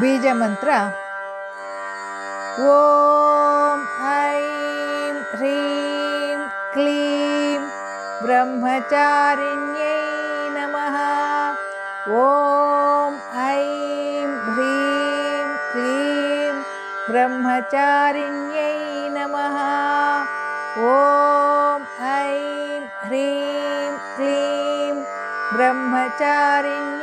बीजमन्त्र ॐ ह्रीं क्लीं ब्रह्मचारिण्यै नमः ॐ ऐं ह्रीं क्लीं ब्रह्मचारिण्यै नमः ॐ ऐं ह्रीं क्लीं ब्रह्मचारिण्यै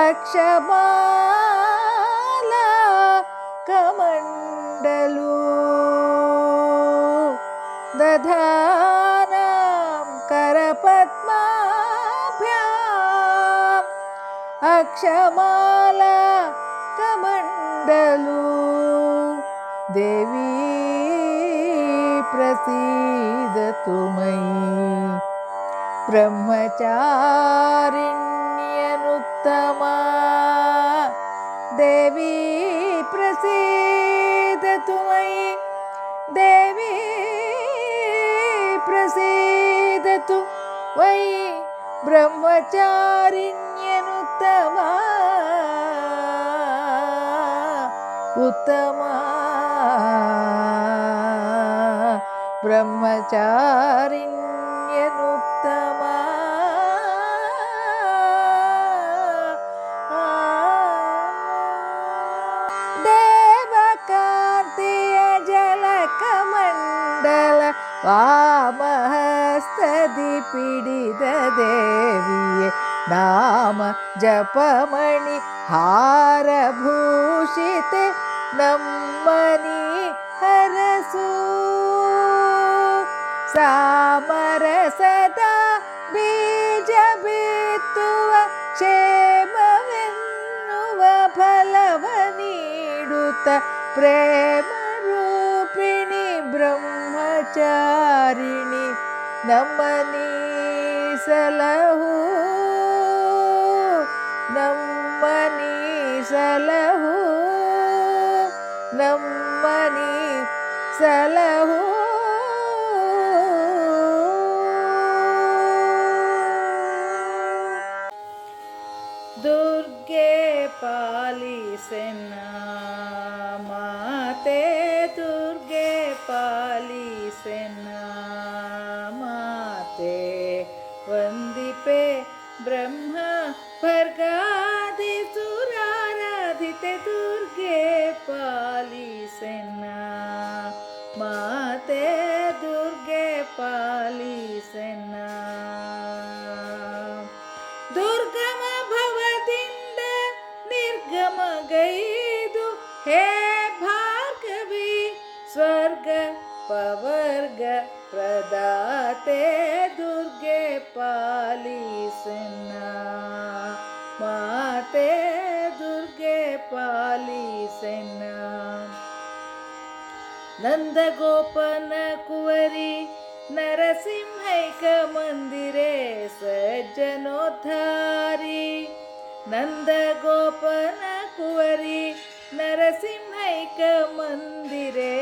अक्षमाला कमण्डलू दधानं करपद्माभ्याम् अक्षमाला कमण्डलू देवी प्रसीदतु मयि ब्रह्मचारिण्यनुत्तमा देवी प्रसीदतु मयि देवी प्रसीदतु मयि ब्रह्मचारिण्यनुत्तमा उत्तमा ब्रह्मचारिण्यनुत्तमा ಪಿಡಿದ ದೇವಿಯೇ ನಾಮ ಜಪಮಣಿ ಹಾರಭೂಷಿತೆ ನಮ್ಮನಿ ಹರಸು ಸಾಮರಸದ ಬೀಜ ಬಿತ್ತುವ ಕ್ಷೇಮವೆನ್ನುವ ಫಲವನೀಡುತ್ತ ಪ್ರೇಮರೂಪಿಣಿ ಬ್ರಹ್ಮಚಾರಿಣಿ ನಮ್ಮನಿ సలహు నమ్మని సలహు నమ్మని సలహు. దుర్గే పాలిసెన మాతే దుర్గే పాలిసెన ब्रह्मा भर्गादिसुराराधिते दुर्गे पालिसेना माते दुर्गे पालिसेना दुर्गम भवति दर्गम गै हे भागवी स्वर्ग पवर्ग प्रदाते ಪಾಲಿಸನ್ನ ಮಾತೆ ದುರ್ಗೆ ಪಾಲಿಸನ್ನ ನಂದಗೋಪನ ಕುವರಿ ನರಸಿಂಹೈಕ ಮಂದಿರೆ ಸಜ್ಜನೋದ್ಧಾರಿ ನಂದಗೋಪನ ಕುವರಿ ನರಸಿಂಹೈಕ ಮಂದಿರೆ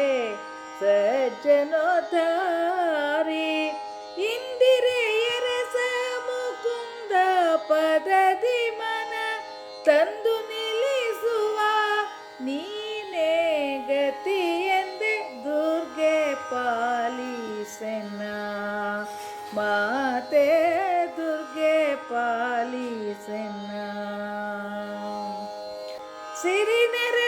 ಸಜ್ಜನೋದ್ಧಾರಿ ಗತಿಯೆಂದೆ ದುರ್ಗೆ ಪಾಲಿಸೆನ ಮಾತೆ ದುರ್ಗೆ ಪಾಲಿಸೆನ ಸಿರಿನೆರ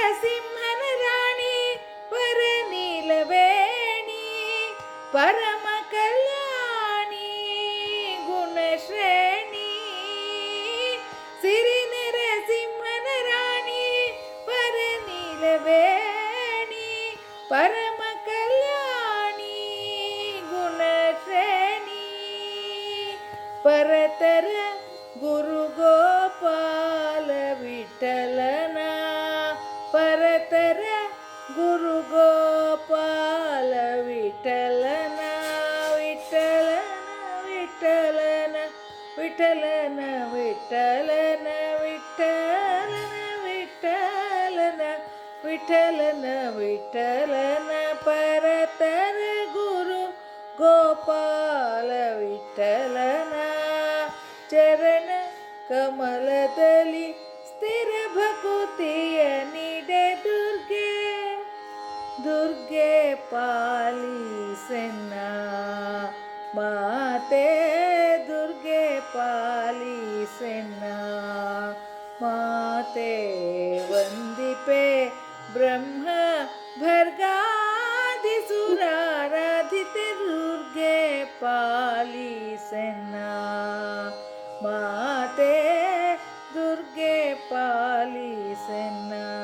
ಗೋಪಾಲ ವಿಠಲನ ವಿಠಲನ ವಿಠಲನ ವಿಠಲನ ವಿಠಲನ ವಿಠಲನ ವಿಠಲನ ವಿಠಲನ ವಿಠಲನ ಪರತರ ಗುರು ಗೋಪಾಲ ವಿಠಲನ ಚರಣ ಕಮಲದಲ್ಲಿ ಸ್ಥಿರ ಭಕುತಿಯ ನೀಡೆ के पाली सेना माते दुर्गे पाली सेना माते वंदी वन्दिपे ब्रह्म भर्गादिसुराराधिते दुर्गे पाली सेना माते दुर्गे पाली सेना